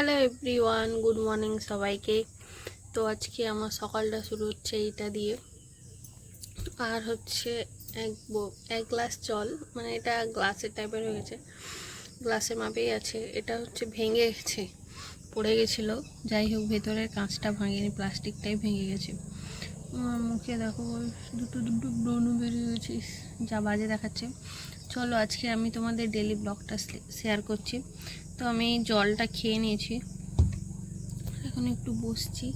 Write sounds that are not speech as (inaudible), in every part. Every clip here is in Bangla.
হ্যালো এভরিওয়ান গুড মর্নিং সবাইকে। তো আজকে আমার সকালটা শুরু হচ্ছে এইটা দিয়ে। আর হচ্ছে এক এক গ্লাস জল মানে এটা গ্লাসের টাইপের হয়ে গেছে গ্লাসের মাপেই আছে, এটা হচ্ছে ভেঙে গেছে, পড়ে গেছিল। যাই হোক, ভেতরের কাঁচটা ভাঙেনি প্লাস্টিকটাই ভেঙে গেছে। আমার মুখে দেখো, দুটো দুটো ব্রণ বেরিয়ে গেছে যা বাজে দেখাচ্ছে। চলো আজকে আমি তোমাদের ডেলি ব্লগটা শেয়ার করছি। তো আমি জলটা খেয়ে নিয়েছি। এখন একটু বসছি।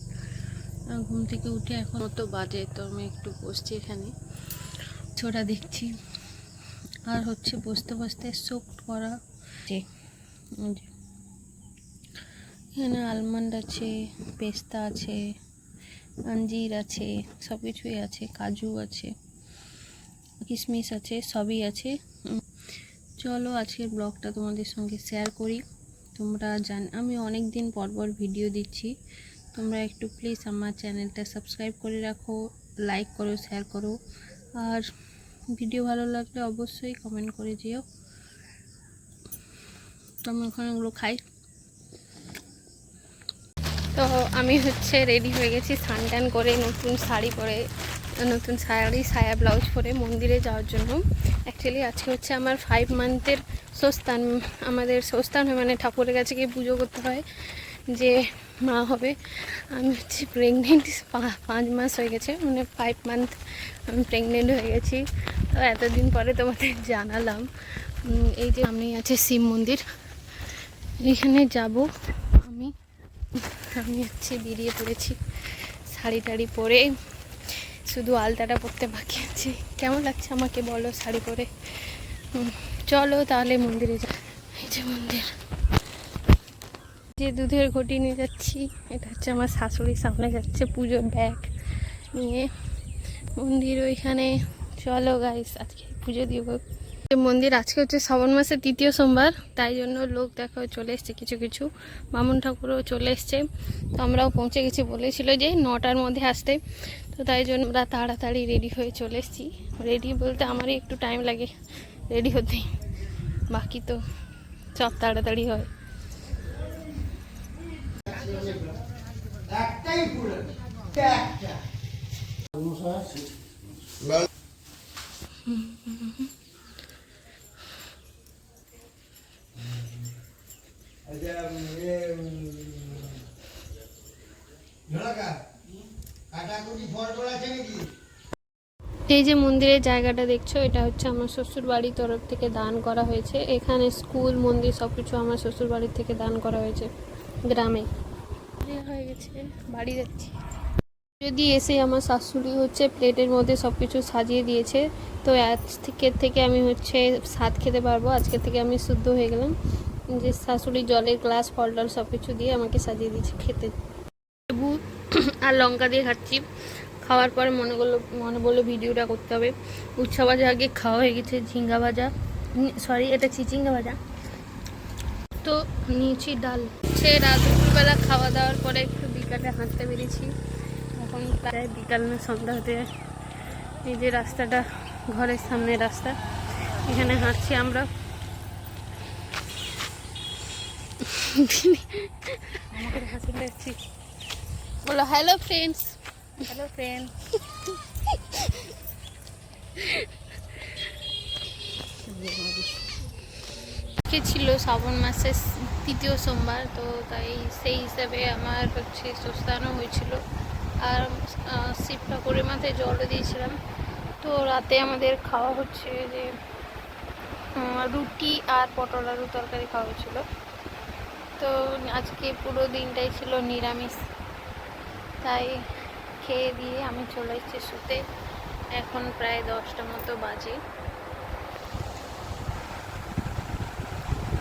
ঘুম থেকে উঠে এখন তো বাজে, তো আমি একটু বসছি এখানে। ছোটা দেখছি। আর হচ্ছে বসতে বসতে সোক করা এখানে আলমন্ড আছে পেস্তা আছে আঞ্জির আছে সব কিছুই আছে, কাজু আছে, কিশমিশ আছে, সবই আছে। চলো আজকের ব্লগটা তোমাদের সঙ্গে শেয়ার করি। তোমরা জান, আমি অনেক দিন পর পর ভিডিও দিচ্ছি। তোমরা একটু প্লিজ আমার চ্যানেলটা সাবস্ক্রাইব করে রাখো লাইক করো শেয়ার করো। আর ভিডিও ভালো লাগলে অবশ্যই কমেন্ট করে যেও। তো আমি ওখানে ওগুলো খাই। তো আমি হচ্ছে রেডি হয়ে গেছি স্নান টান করে নতুন শাড়ি পরে নতুন শাড়ি, সায়া ব্লাউজ পরে মন্দিরে যাওয়ার জন্য। অ্যাকচুয়ালি আজকে হচ্ছে আমার ফাইভ মান্থের সস্তান আমাদের সস্তান হয় মানে ঠাকুরের কাছে গিয়ে পুজো করতে হয় যে মা হবে। আমি হচ্ছে প্রেগনেন্ট পাঁচ মাস হয়ে গেছে। মানে ফাইভ মান্থ আমি প্রেগনেন্ট হয়ে গেছি। তো এতদিন পরে তোমাদের জানালাম। এই যে আমি আছে শিব মন্দির। এখানে যাব আমি। আমি হচ্ছে বেরিয়ে পড়েছি শাড়ি টাড়ি পরে। শুধু আলতাটা পরতে বাকি আছে। কেমন লাগছে আমাকে বলো শাড়ি পরে? চলো তাহলে মন্দিরে যা। এই যে মন্দির। যে দুধের ঘটি নিয়ে যাচ্ছি, এটা হচ্ছে আমার শাশুড়ি, সামনে যাচ্ছে পুজোর ব্যাগ নিয়ে। মন্দির ওইখানে। চলো গাইস আজকে পুজো দিব মন্দির, আজকে হচ্ছে শ্রাবণ মাসের তৃতীয় সোমবার, তাই জন্য লোক দেখো চলে এসছে কিছু কিছু। বামুন ঠাকুরও চলে এসছে। তো আমরাও পৌঁছে গেছি, বলেছিল যে নটার মধ্যে আসতে। তো তাই জন্য আমরা তাড়াতাড়ি রেডি হয়ে চলে এসেছি। রেডি বলতে আমারই একটু টাইম লাগে রেডি হতে। বাকি তো সব তাড়াতাড়ি হয়। একটাই পুরো একটা আচ্ছা এ ঝোলাকা কাটাকুটি ফল টল আছে নাকি এই যে মন্দিরের জায়গাটা দেখছ এটা হচ্ছে আমার শ্বশুর বাড়ির তরফ থেকে দান করা হয়েছে। এখানে স্কুল মন্দির সব কিছু আমার শ্বশুর বাড়ির থেকে দান করা হয়েছে গ্রামে। হয়ে গেছে বাড়ি যাচ্ছি। যদি এসে আমার শাশুড়ি হচ্ছে প্লেটের মধ্যে সব কিছু সাজিয়ে দিয়েছে তো আজ থেকে থেকে আমি হচ্ছে স্বাদ খেতে পারব। আজকে থেকে আমি শুদ্ধ হয়ে গেলাম। যে শাশুড়ি জলের গ্লাস ফল টল সব কিছু দিয়ে আমাকে সাজিয়ে দিয়েছে খেতে। আর লঙ্কা দিয়ে খাচ্ছি। খাওয়ার পরে মনে করল, মনে বলল ভিডিওটা করতে হবে। উচ্ছা ভাজা আগে খাওয়া হয়ে গেছে, ঝিঙ্গা ভাজা। সরি এটা চিচিঙ্গা ভাজা। তো নিয়েছি ডাল। সে রাত দুপুরবেলা খাওয়া দাওয়ার পরে একটু বিকালে হাঁটতে বেরিয়েছি। এখন প্রায় বিকাল না, সন্ধ্যা হতে এই যে রাস্তাটা, ঘরের সামনে রাস্তা। এখানে হাঁটছি আমরা। আমাকে হাসি লাগছি বলো হ্যালো ফ্রেন্ডস হ্যালো ফ্রেন্ড আজকে ছিল শ্রাবণ মাসের তৃতীয় সোমবার? তো তাই সেই হিসাবে আমার হচ্ছে সুস্থানও হয়েছিল। আর শিব ঠাকুরের মাথায় জলও দিয়েছিলাম। তো রাতে আমাদের খাওয়া হচ্ছে যে রুটি আর পটল আলু তরকারি খাওয়া হয়েছিল। তো আজকে পুরো দিনটাই ছিল নিরামিষ। তাই খেয়ে দিয়ে আমি চলে এসেছি শুতে। এখন প্রায় দশটা মতো বাজে।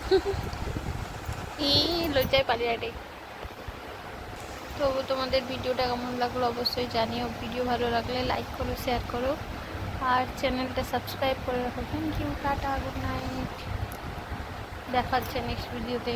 (laughs) এই লজ্জায় পালিয়ে আটে তো তোমাদের ভিডিওটা কেমন লাগল অবশ্যই জানিও। ভিডিও ভালো লাগলে লাইক করো শেয়ার করো। আর চ্যানেলটা সাবস্ক্রাইব করে রাখো। Thank you ta-ta good night দেখাচ্ছে নেক্সট ভিডিওতে